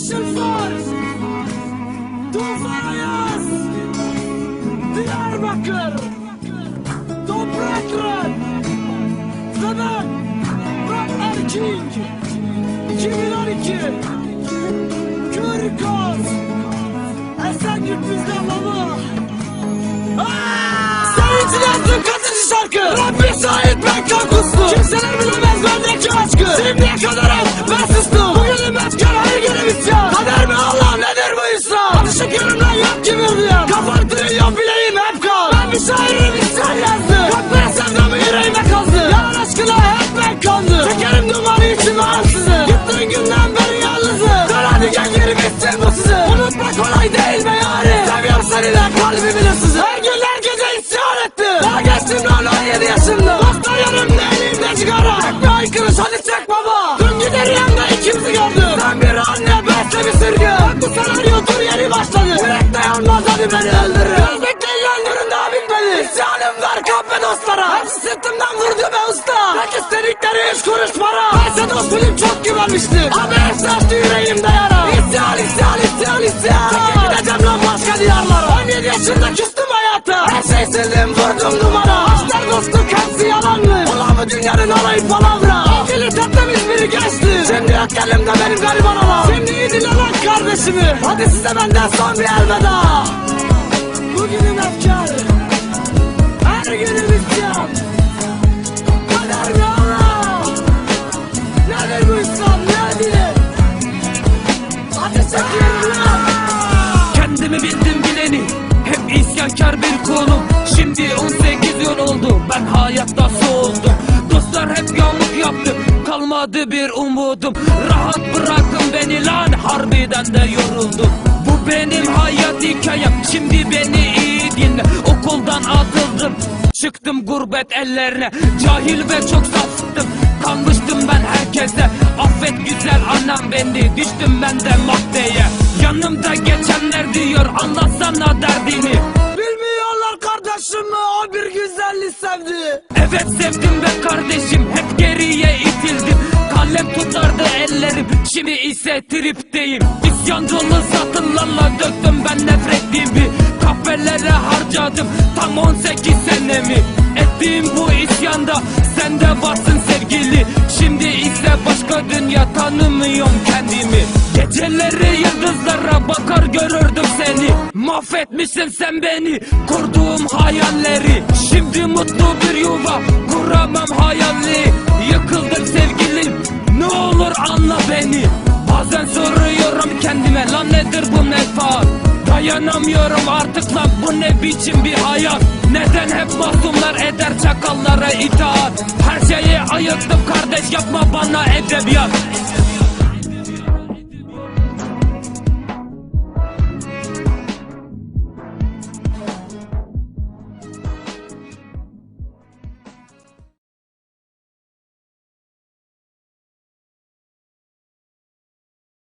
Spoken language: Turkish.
Yeşil Fars, Tufan Ayaz, Diyarbakır, Topraklar, Zadan, Murat Erking, 2012, Kırkaz, Esenyurt bizde baba. Sevinçli yazdım kadın şarkı, Rabbi şahit ben kakusun. Yok gibi Kafam duyuyor bileğim hep kal. Ben bir şairim isyan yazdım Kalplere sevdamı yüreğime kazdı. Yalan aşkına hep ben kandım Çekerim dumanı içime ansızın Gittiğin günden beri yalnızım. Dön hadi gel geri bitsin bu sizi Unutmak kolay değil mi yani Seviyorum seni de kalbimin ıssızı Her gün her gece isyan ettim. Daha geçtim lan 17 yaşımda. Dostlar yanımda elimde sigara. Tek bir haykırış hadi çek baba Gider yanında ikimizi gördüm. Sen bir anne bense bir sürgün. Bak bu senaryo tur yeni başladı. Yürek dayanmaz hadi beni öldürün. Göz bekleyin öldürün daha bitmedi. İsyanım var kahpe dostlara. Hepsi sırtımdan vurdu be usta. Tek istedikleri üç kuruş para? Bense dost bilip çok güvenmiştim Ama hepsi açtı yüreğimde yara. İsyan isyan isyan isyan Çekip gideceğim lan başka diyarlara. 17 yaşında küstüm hayata. Her şey sildim vurdum numara. Aşklar dostluk hepsi yalanlı Ulan bu dünyanın alayı palavra Yok elimde benim gariban olan. Şimdi iyi dinle lan kardeşimi? Hadi size benden son bir elveda. Bugünüm efkar. Her günüm isyan. Kader mi Allah Nedir bu İslam nedir Hadi çekiyorum lan. Kendimi bildim bileni Hep isyankar bir konum. Şimdi 18 yıl oldu. Ben hayatta soğudum Kalmadı bir umudum. Rahat bırakın beni lan. Harbiden de yoruldum. Bu benim hayat hikayem. Şimdi beni iyi dinle. Okuldan atıldım. Çıktım gurbet ellerine. Cahil ve çok saptım Kanmıştım ben herkese. Affet güzel annem beni. Düştüm ben de maddeye. Yanımda geçenler diyor Anlatsana derdini. Bilmiyorlar kardeşim o bir güzelliği sevdi. Evet sevdim be kardeşim. Hep geriye itildim Kalem tutardı ellerim Şimdi ise tripteyim İsyancılı satırlarla döktüm ben nefretimi Kahvelere harcadım. Tam 18 senemi Ettiğim bu isyanda sen de varsın sevgili. Şimdi ise başka dünya tanımıyorum kendimi. Geceleri yıldızlara bakar görürdüm seni. Mahvetmişsin sen beni kurduğum hayalleri. Şimdi mutlu bir yuva kuramam hayali Yıkıldım sevgilim Dayanamıyorum artık lan bu ne biçim bir hayat? Neden hep masumlar eder çakallara itaat? Her şeyi ayıktım kardeş yapma bana edebiyat